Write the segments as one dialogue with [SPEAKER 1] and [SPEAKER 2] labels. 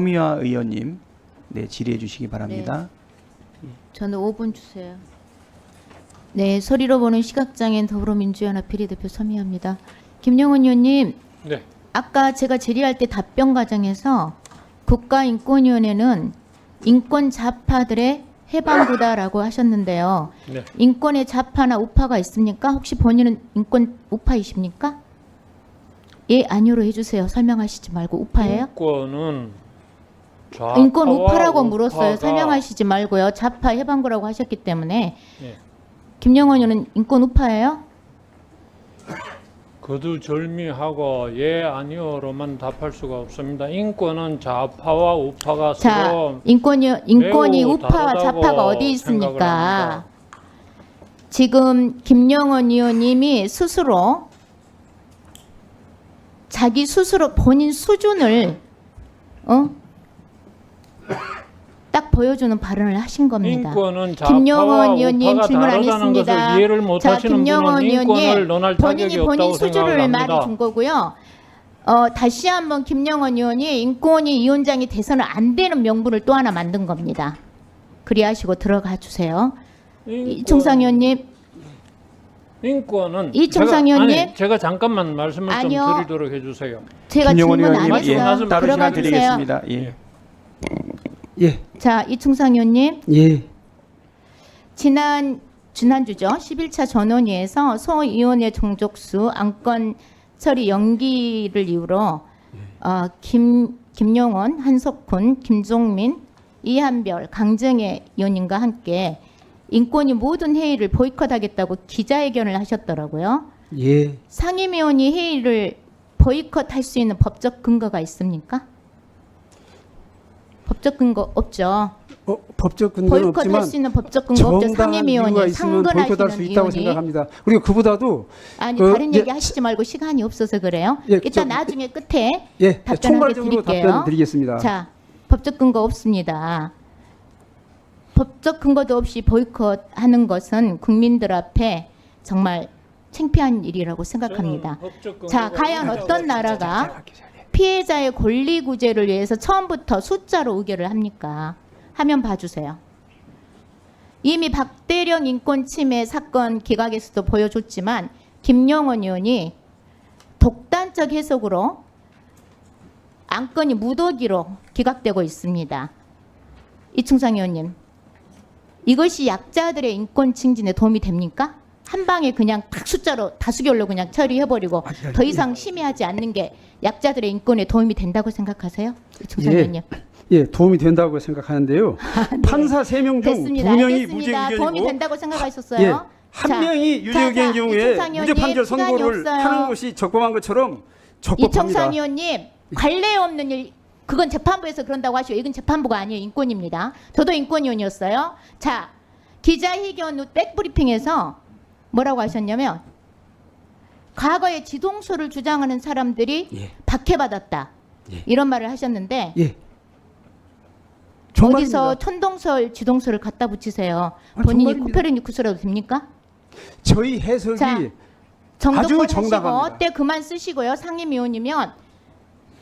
[SPEAKER 1] 서미화 의원님, 네 질의해 주시기 바랍니다.
[SPEAKER 2] 저는 5분 주세요. 네, 소리로 보는 시각장애인 더불어민주연합 비례대표 서미화입니다. 김영훈 의원님,
[SPEAKER 3] 네.
[SPEAKER 2] 아까 제가 질의할 때 답변 과정에서 국가인권위원회는 인권 좌파들의 해방구다라고 하셨는데요.
[SPEAKER 3] 네.
[SPEAKER 2] 인권의 좌파나 우파가 있습니까? 혹시 본인은 인권 우파이십니까? 예, 아니오로 해주세요. 설명하시지 말고 우파예요?
[SPEAKER 3] 인권은 좌파와
[SPEAKER 2] 인권 우파라고 물었어요.
[SPEAKER 3] 우파가-
[SPEAKER 2] 설명하시지 말고요. 좌파 해방구라고 하셨기 때문에
[SPEAKER 3] 예.
[SPEAKER 2] 김영원 의원은 인권 우파예요?
[SPEAKER 3] 거두절미하고 예 아니요로만 답할 수가 없습니다. 인권은 좌파와 우파가
[SPEAKER 2] 자,
[SPEAKER 3] 서로
[SPEAKER 2] 인권이 인권이
[SPEAKER 3] 매우
[SPEAKER 2] 우파와
[SPEAKER 3] 다르다고
[SPEAKER 2] 좌파가 어디
[SPEAKER 3] 생각을
[SPEAKER 2] 있습니까?
[SPEAKER 3] 합니다.
[SPEAKER 2] 지금 김영원 의원님이 스스로 자기 스스로 본인 수준을 어? 딱 보여주는 발언을 하신 겁니다.
[SPEAKER 3] 인권은
[SPEAKER 2] 김영원 의원님 질문 안 했습니다. 자, 김영원 의원님 본인이 본인 수준을
[SPEAKER 3] 합니다.
[SPEAKER 2] 말해 준 거고요. 어, 다시 한번 김영원 의원이 인권위 위원장이 돼서는 안 되는 명분을 또 하나 만든 겁니다. 그리하시고 들어가 주세요. 이총상 의원님,
[SPEAKER 3] 인권은
[SPEAKER 2] 이청상
[SPEAKER 3] 제가-
[SPEAKER 2] 의원님?
[SPEAKER 3] 아니, 제가 잠깐만 말씀을
[SPEAKER 2] 아니요.
[SPEAKER 3] 좀 드리도록 해주세요.
[SPEAKER 2] 제가
[SPEAKER 1] 김영원
[SPEAKER 2] 질문 안
[SPEAKER 1] 의원님, 예,
[SPEAKER 2] 했어요.
[SPEAKER 1] 따로
[SPEAKER 2] 들어가 주세요.
[SPEAKER 1] 드리겠습니다. 예.
[SPEAKER 4] 예,
[SPEAKER 2] 자, 이충상 의원님,
[SPEAKER 4] 예,
[SPEAKER 2] 지난 지난주죠. 11차 전원위에서 소위원회 종족수 안건 처리 연기를 이유로 어, 김 김용원, 한석훈, 김종민, 이한별, 강정혜 의원님과 함께 인권위 모든 회의를 보이콧하겠다고 기자회견을 하셨더라고요.
[SPEAKER 4] 예.
[SPEAKER 2] 상임위원이 회의를 보이콧할 수 있는 법적 근거가 있습니까? 법적 근거 없죠.
[SPEAKER 4] 어, 법적 근거는
[SPEAKER 2] 보이콧할
[SPEAKER 4] 없지만
[SPEAKER 2] 수 있는 법적 근거 없죠.
[SPEAKER 4] 정당한 이유가
[SPEAKER 2] 상임위원이
[SPEAKER 4] 있으면 보이콧할 수
[SPEAKER 2] 상근하시는
[SPEAKER 4] 있다고
[SPEAKER 2] 위원이
[SPEAKER 4] 생각합니다. 그리고 그보다도
[SPEAKER 2] 아니
[SPEAKER 4] 그,
[SPEAKER 2] 다른
[SPEAKER 4] 예,
[SPEAKER 2] 얘기 하시지 말고 시간이 없어서 그래요.
[SPEAKER 4] 예,
[SPEAKER 2] 일단
[SPEAKER 4] 저-
[SPEAKER 2] 나중에 끝에
[SPEAKER 4] 예,
[SPEAKER 2] 답변하게
[SPEAKER 4] 총괄적으로
[SPEAKER 2] 드릴게요.
[SPEAKER 4] 답변 드리겠습니다.
[SPEAKER 2] 자 법적 근거 없습니다. 법적 근거도 없이 보이콧하는 것은 국민들 앞에 정말 창피한 일이라고 생각합니다.
[SPEAKER 3] 저는 법적
[SPEAKER 2] 자,
[SPEAKER 3] 근거가
[SPEAKER 2] 과연
[SPEAKER 3] 있다고
[SPEAKER 2] 어떤 나라가 피해자의 권리 구제를 위해서 처음부터 숫자로 의결을 합니까? 화면 봐주세요. 이미 박대령 인권 침해 사건 기각에서도 보여줬지만 김영원 의원이 독단적 해석으로 안건이 무더기로 기각되고 있습니다. 이충상 의원님, 이것이 약자들의 인권 증진에 도움이 됩니까? 한 방에 그냥 탁 숫자로 다수결로 그냥 처리해버리고 더 이상 심의하지 않는 게 약자들의 인권에 도움이 된다고 생각하세요?
[SPEAKER 4] 예.
[SPEAKER 2] 의원님.
[SPEAKER 4] 예, 도움이 된다고 생각하는데요. 판사 세 명 중두
[SPEAKER 2] 아, 네. 됐습니다.
[SPEAKER 4] 명이
[SPEAKER 2] 알겠습니다.
[SPEAKER 4] 무죄
[SPEAKER 2] 도움이
[SPEAKER 4] 의견이고
[SPEAKER 2] 된다고 생각하셨어요?
[SPEAKER 4] 예, 한
[SPEAKER 2] 자,
[SPEAKER 4] 명이 유죄
[SPEAKER 2] 자,
[SPEAKER 4] 의견
[SPEAKER 2] 자,
[SPEAKER 4] 경우에 무죄 판결 선고를. 하는 것이 적법한 것처럼 적법합니다.
[SPEAKER 2] 이청상 의원님 관례 없는 일 그건 재판부에서 그런다고 하시오. 이건 재판부가 아니에요. 인권입니다. 저도 인권위원이었어요. 자 기자회견 후 백브리핑에서 뭐라고 하셨냐면 과거에 지동소를 주장하는 사람들이
[SPEAKER 4] 예.
[SPEAKER 2] 박해받았다.
[SPEAKER 4] 예.
[SPEAKER 2] 이런 말을 하셨는데
[SPEAKER 4] 예.
[SPEAKER 2] 어디서. 천동설 지동소를 갖다 붙이세요.
[SPEAKER 4] 아,
[SPEAKER 2] 본인이
[SPEAKER 4] 정말입니다.
[SPEAKER 2] 코페르니쿠스라도 됩니까?
[SPEAKER 4] 저희 해석이
[SPEAKER 2] 자, 정도권 하시고. 때 그만 쓰시고요. 상임위원이면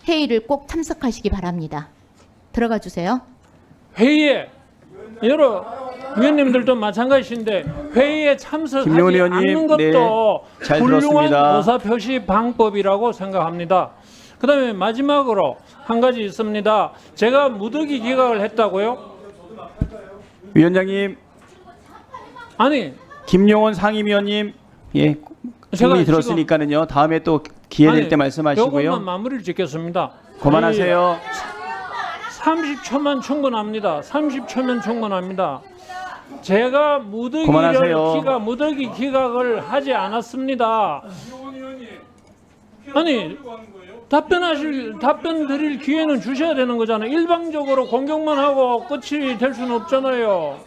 [SPEAKER 2] 회의를 꼭 참석하시기 바랍니다. 들어가 주세요.
[SPEAKER 3] 회의에 여러 위원님들도 마찬가지인데 회의에 참석하지 않는 것도
[SPEAKER 1] 네, 잘
[SPEAKER 3] 훌륭한
[SPEAKER 1] 들었습니다.
[SPEAKER 3] 의사 표시 방법이라고 생각합니다. 그다음에 마지막으로 한 가지 있습니다. 제가 무더기 기각을 했다고요?
[SPEAKER 1] 위원장님,
[SPEAKER 3] 아니
[SPEAKER 1] 김용원 상임위원님, 예,
[SPEAKER 3] 제가
[SPEAKER 1] 충분히 들었으니까는요. 다음에 또 기회 될때
[SPEAKER 3] 요것만
[SPEAKER 1] 말씀하시고요.
[SPEAKER 3] 마무리를 짓겠습니다.
[SPEAKER 1] 그만하세요.
[SPEAKER 3] 30초만 충분합니다. 30초면 충분합니다. 제가 무더기를
[SPEAKER 1] 그만하세요.
[SPEAKER 3] 기각, 무더기 기각을 하지 않았습니다. 아니 답변하실 답변 드릴 기회는 주셔야 되는 거잖아요. 일방적으로 공격만 하고 끝이 될 수는 없잖아요.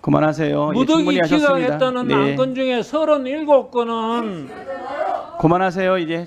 [SPEAKER 1] 그만하세요. 예,
[SPEAKER 3] 무더기
[SPEAKER 1] 충분히 하셨습니다.
[SPEAKER 3] 기각했다는
[SPEAKER 1] 네,
[SPEAKER 3] 안건 중에 37건은
[SPEAKER 1] 그만하세요. 이제